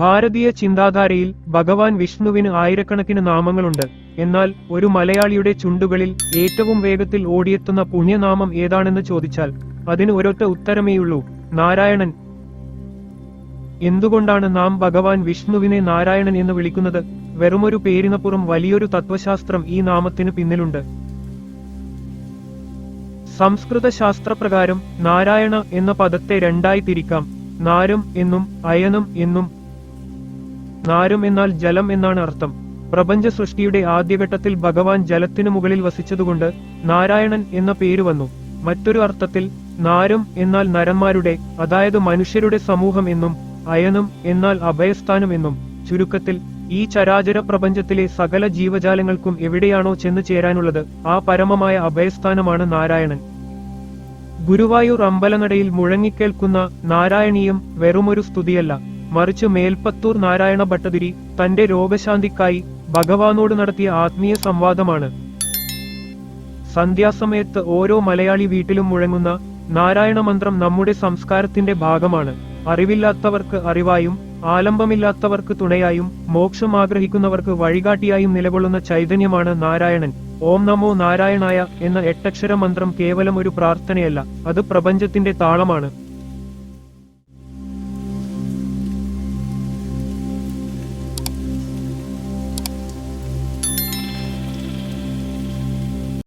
ഭാരതീയ ചിന്താധാരയിൽ ഭഗവാൻ വിഷ്ണുവിന് ആയിരക്കണക്കിന് നാമങ്ങളുണ്ട്. എന്നാൽ ഒരു മലയാളിയുടെ ചുണ്ടുകളിൽ ഏറ്റവും വേഗത്തിൽ ഓടിയെത്തുന്ന പുണ്യനാമം ഏതാണെന്ന് ചോദിച്ചാൽ അതിന് ഒരൊറ്റ ഉത്തരമേയുള്ളൂ നാരായണൻ. എന്തുകൊണ്ടാണ് നാം ഭഗവാൻ വിഷ്ണുവിനെ നാരായണൻ എന്ന് വിളിക്കുന്നത്? വെറുമൊരു പേരിനപ്പുറം വലിയൊരു തത്വശാസ്ത്രം ഈ നാമത്തിന് പിന്നിലുണ്ട്. സംസ്കൃത ശാസ്ത്രപ്രകാരം നാരായണ എന്ന പദത്തെ രണ്ടായി തിരിക്കാം. നാരം എന്നും അയനം എന്നും നാരും എന്നാൽ ജലം എന്നാണ് അർത്ഥം. പ്രപഞ്ച സൃഷ്ടിയുടെ ആദ്യഘട്ടത്തിൽ ഭഗവാൻ ജലത്തിനു മുകളിൽ വസിച്ചതുകൊണ്ട് നാരായണൻ എന്ന പേര് വന്നു. മറ്റൊരു അർത്ഥത്തിൽ നാരും എന്നാൽ നരന്മാരുടെ അതായത് മനുഷ്യരുടെ സമൂഹം എന്നും അയനും എന്നാൽ അഭയസ്ഥാനം എന്നും. ചുരുക്കത്തിൽ ഈ ചരാചര പ്രപഞ്ചത്തിലെ സകല ജീവജാലങ്ങൾക്കും എവിടെയാണോ ചെന്നു ചേരാനുള്ളത് ആ പരമമായ അഭയസ്ഥാനമാണ് നാരായണൻ. ഗുരുവായൂർ അമ്പലനടയിൽ മുഴങ്ങിക്കേൽക്കുന്ന നാരായണീയം വെറുമൊരു സ്തുതിയല്ല. മറിച്ച് മേൽപ്പത്തൂർ നാരായണ ഭട്ടതിരി തന്റെ രോഗശാന്തിക്കായി ഭഗവാനോട് നടത്തിയ ആത്മീയ സംവാദമാണ്. സന്ധ്യാസമയത്ത് ഓരോ മലയാളി വീട്ടിലും മുഴങ്ങുന്ന നാരായണ മന്ത്രം നമ്മുടെ സംസ്കാരത്തിന്റെ ഭാഗമാണ്. അറിവില്ലാത്തവർക്ക് അറിവായും ആലംബമില്ലാത്തവർക്ക് തുണയായും മോക്ഷം ആഗ്രഹിക്കുന്നവർക്ക് വഴികാട്ടിയായും നിലകൊള്ളുന്ന ചൈതന്യമാണ് നാരായണൻ. ഓം നമോ നാരായണായ എന്ന എട്ടക്ഷര മന്ത്രം കേവലം ഒരു പ്രാർത്ഥനയല്ല അത് പ്രപഞ്ചത്തിന്റെ താളമാണ്.